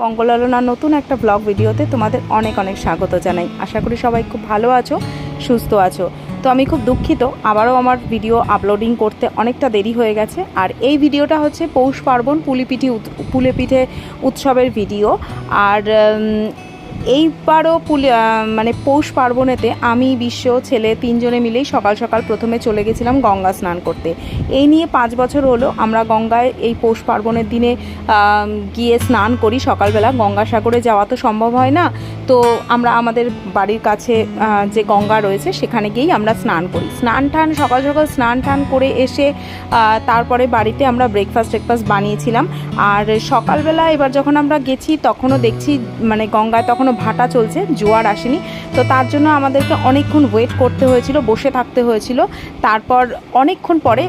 মঙ্গলালনার নতুন একটা ব্লগ ভিডিওতে তোমাদের অনেক অনেক স্বাগত জানাই। আশা করি সবাই খুব ভালো আছো, সুস্থ আছো। তো আমি খুব দুঃখিত, আবারও আমার ভিডিও আপলোডিং করতে অনেকটা দেরি হয়ে গেছে। আর এই ভিডিওটা হচ্ছে পৌষ পার্বণ, পুলিপিঠি পুলিপিঠে উৎসবের ভিডিও আর এইবারও পুলি মানে পৌষ পার্বণেতে আমি, বিশ্ব, ছেলে তিনজনে মিলেই সকাল সকাল প্রথমে চলে গেছিলাম গঙ্গা স্নান করতে। এই নিয়ে পাঁচ বছর হলো আমরা গঙ্গায় এই পৌষ পার্বণের দিনে গিয়ে স্নান করি। সকালবেলা গঙ্গাসাগরে যাওয়া তো সম্ভব হয় না। তো আমরা আমাদের বাড়ির কাছে যে গঙ্গা রয়েছে সেখানে গিয়েই আমরা স্নান করি। স্নান টান, সকাল সকাল স্নান টান করে এসে তারপরে বাড়িতে আমরা ব্রেকফাস্ট টেকফাস্ট বানিয়েছিলাম। আর সকালবেলা এবার যখন আমরা গেছি তখনও দেখছি মানে গঙ্গায় তখনও ভাটা চলছে, জোয়ার আসেনি। তো তার জন্য আমাদেরকে অনেকক্ষণ ওয়েট করতে হয়েছিল, বসে থাকতে হয়েছিল। তারপর অনেকক্ষণ পরে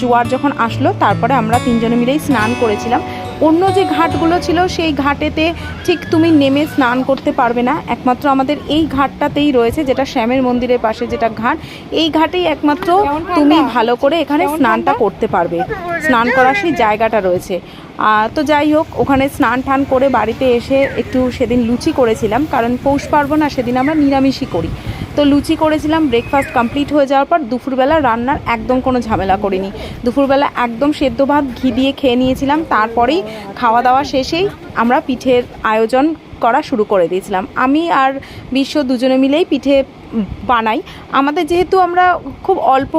জোয়ার যখন আসলো, তারপরে আমরা তিনজনে মিলেই স্নান করেছিলাম। অন্য যে ঘাটগুলো ছিল সেই ঘাটেতে ঠিক তুমি নেমে স্নান করতে পারবে না। একমাত্র আমাদের এই ঘাটটাতেই রয়েছে যেটা শ্যামের মন্দিরের পাশে যেটা ঘাট। এই ঘাটেই একমাত্র তুমি ভালো করে এখানে স্নানটা করতে পারবে। স্নান করার সেই জায়গাটা রয়েছে। তো যাই হোক ওখানে স্নান টান করে বাড়িতে এসে একটু সেদিন লুচি করেছিলাম কারণ পৌষ পার্বণ আর সেদিন আমরা নিরামিষই করি। তো লুচি করেছিলাম ব্রেকফাস্ট কমপ্লিট হয়ে যাওয়ার পর দুপুরবেলা রান্নার একদম কোনো ঝামেলা করিনি। দুপুরবেলা একদম সেদ্ধ ভাত, ঘি দিয়ে খেয়ে নিয়েছিলাম, তারপরেই খাওয়া দাওয়া শেষেই আমরা পিঠের আয়োজন করা শুরু করে দিয়েছিলাম। আমি আর বিশ্ব দুজনে মিলেই পিঠে বানাই। আমাদের যেহেতু আমরা খুব অল্প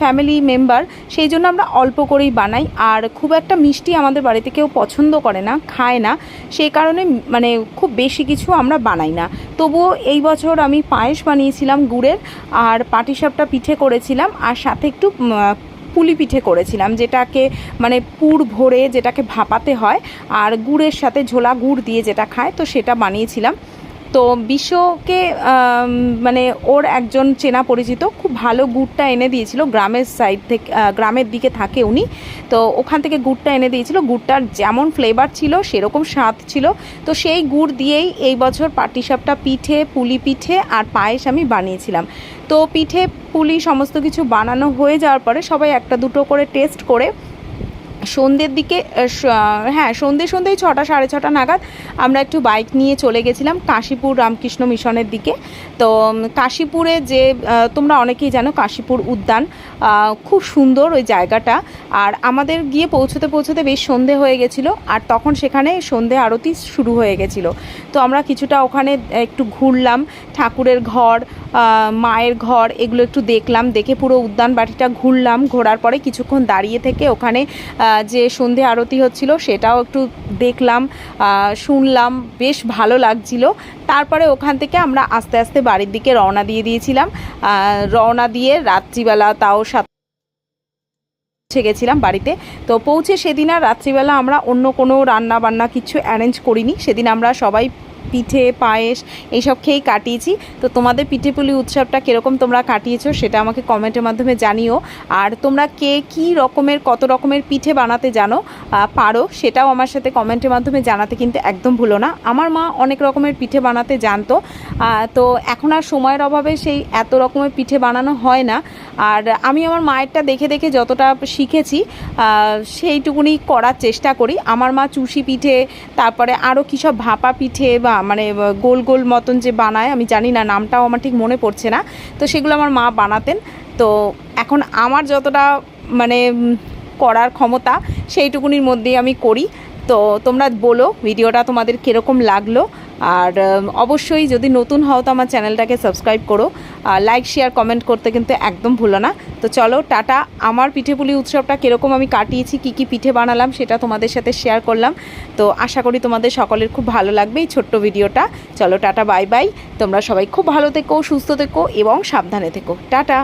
ফ্যামিলি মেম্বার সেই জন্য আমরা অল্প করেই বানাই। আর খুব একটা মিষ্টি আমাদের বাড়িতে কেউ পছন্দ করে না, খায় না। সেই কারণে মানে খুব বেশি কিছু আমরা বানাই না। তবুও এই বছর আমি পায়েস বানিয়েছিলাম গুড়ের, আর পাটিসাপটা পিঠে করেছিলাম। আর সাথে একটু পুলি পিঠে করেছিলাম, যেটাকে মানে পুর ভরে যেটাকে ভাপাতে হয়, আর গুড়ের সাথে ঝোলা গুড় দিয়ে যেটা খায়, তো সেটা বানিয়েছিলাম। তো বিশ্বকে মানে ওর একজন চেনা পরিচিত, খুব ভালো গুড়টা এনে দিয়েছিল গ্রামের সাইড থেকে গ্রামের দিকে থাকে উনি। তো ওখান থেকে গুড়টা এনে দিয়েছিল, গুড়টার যেমন ফ্লেভার ছিল, সেরকম স্বাদ ছিল। তো সেই গুড় দিয়েই এই বছর পাটিসাপটা পিঠে, পুলি পিঠে আর পায়েস আমি বানিয়েছিলাম। তো পিঠে, পুলি সমস্ত কিছু বানানো হয়ে যাওয়ার পরে সবাই একটা দুটো করে টেস্ট করে সন্ধ্যের দিকে হ্যাঁ সন্ধ্যে সন্ধ্যেই ছটা, সাড়ে ছটা নাগাদ আমরা একটু বাইক নিয়ে চলে গেছিলাম কাশীপুর রামকৃষ্ণ মিশনের দিকে। তো কাশীপুরে যে তোমরা অনেকেই জানো কাশীপুর উদ্যান খুব সুন্দর ওই জায়গাটা। আর আমাদের গিয়ে পৌঁছতে পৌঁছতে বেশ সন্ধে হয়ে গেছিল, আর তখন সেখানে সন্ধে আরতি শুরু হয়ে গেছিল। তো আমরা কিছুটা ওখানে একটু ঘুরলাম, ঠাকুরের ঘর মায়ের ঘর, এগুলো একটু দেখলাম, দেখে পুরো উদ্যান বাটিটা ঘুরলাম, ঘোরার পরে কিছুক্ষণ দাঁড়িয়ে থেকে ওখানে যে সন্ধে আরতি হচ্ছিল সেটাও একটু দেখলাম শুনলাম, বেশ ভালো লাগছিল। তারপরে ওখান থেকে আমরা আস্তে আস্তে বাড়ির দিকে রওনা দিয়ে দিয়েছিলাম। রওনা দিয়ে রাত্রিবেলা তাও সাত পৌঁছে গেছিলাম বাড়িতে। তো পৌঁছে সেদিন আর রাত্রিবেলা আমরা অন্য কোনো রান্না বান্না কিছু অ্যারেঞ্জ করিনি। সেদিন আমরা সবাই পিঠে, পায়েস, এইসব খেয়েই কাটিয়েছি। তো তোমাদের পিঠে পুলি উৎসবটা কীরকম তোমরা কাটিয়েছো সেটা আমাকে কমেন্টের মাধ্যমে জানিও। আর তোমরা কে কী রকমের, কত রকমের পিঠে বানাতে জানো পারো সেটাও আমার সাথে কমেন্টের মাধ্যমে জানাতে কিন্তু একদম ভুলো না। আমার মা অনেক রকমের পিঠে বানাতে জানতো। তো এখন আর সময়ের অভাবে সেই এত রকমের পিঠে বানানো হয় না। আর আমি আমার মায়েরটা দেখে দেখে যতটা শিখেছি সেইটুকুনি করার চেষ্টা করি। আমার মা চুষি পিঠে, তারপরে আরও কী সব ভাপা পিঠে বা মানে গোল গোল মতন যে বানায়, আমি জানি না, নামটাও আমার ঠিক মনে পড়ছে না। তো সেগুলো আমার মা বানাতেন। তো এখন আমার যতটা মানে করার ক্ষমতা, সেইটুকুনির মধ্যেই আমি করি। তো তোমরা বলো, ভিডিওটা তোমাদের কীরকম লাগল? আর অবশ্যই যদি নতুন হও তো আমার চ্যানেলটাকে সাবস্ক্রাইব করো। লাইক শেয়ার কমেন্ট করতে কিন্তু একদম ভুলো না। তো চলো, টাটা। আমার পিঠেপুলি উৎসবটা কীরকম আমি কাটিয়েছি, কী কী পিঠে বানালাম সেটা তোমাদের সাথে শেয়ার করলাম। তো আশা করি তোমাদের সকলের খুব ভালো লাগবে এই ছোট্ট ভিডিওটা। চলো, টাটা বাই বাই তোমরা সবাই খুব ভালো থেকো, সুস্থ থেকো এবং সাবধানে থেকো। টাটা।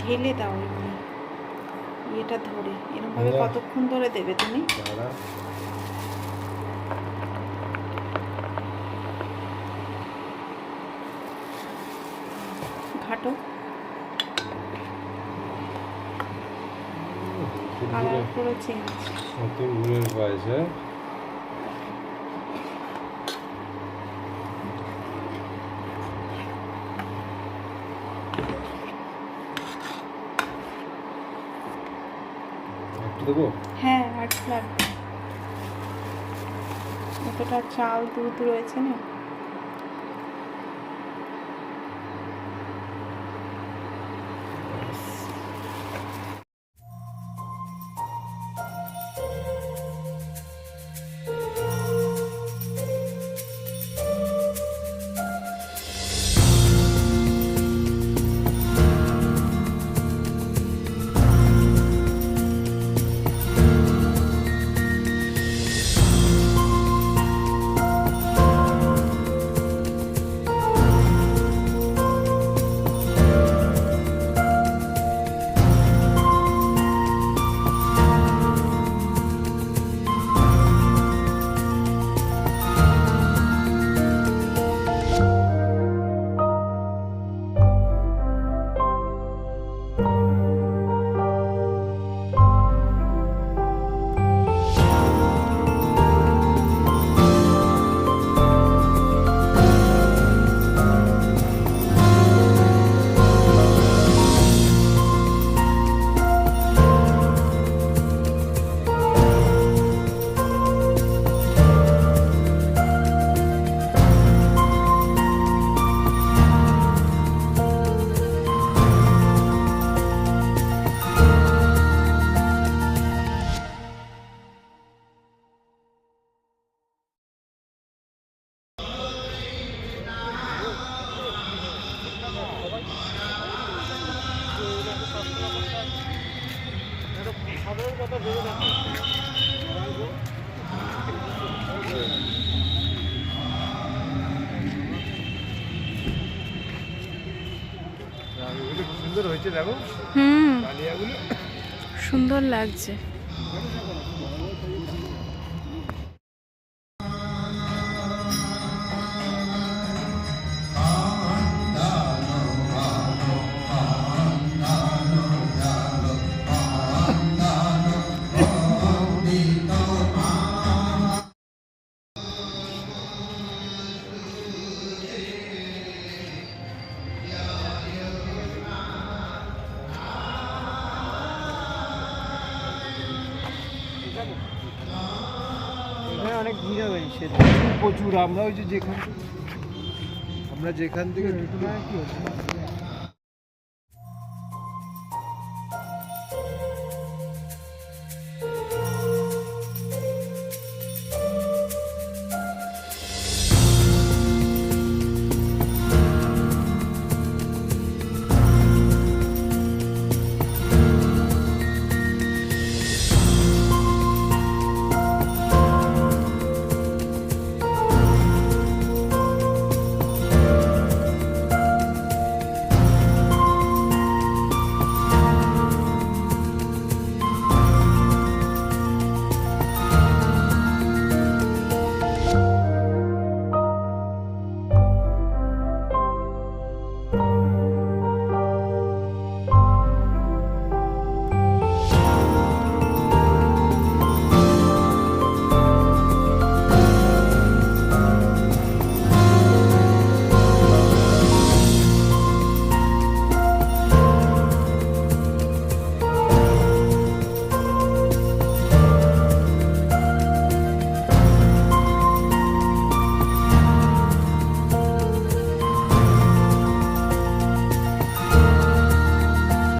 ঢেলে দাও এমনি ইয়েটা ধরে। এরকম ভাবে। কতক্ষণ ধরে দেবে তুমি? ঘাটো। কালার পুরো চেঞ্জ। নতুন গুড়ের পায়েস হ্যাঁ একটু দেবো? হ্যাঁ কি লাগবে? এতটা চাল দুধ রয়েছে না? সুন্দর হয়েছে দেখো। হুম। সুন্দর লাগছে। প্রচুর আমরা ওই যে যেখান আমরা যেখান থেকে হচ্ছে?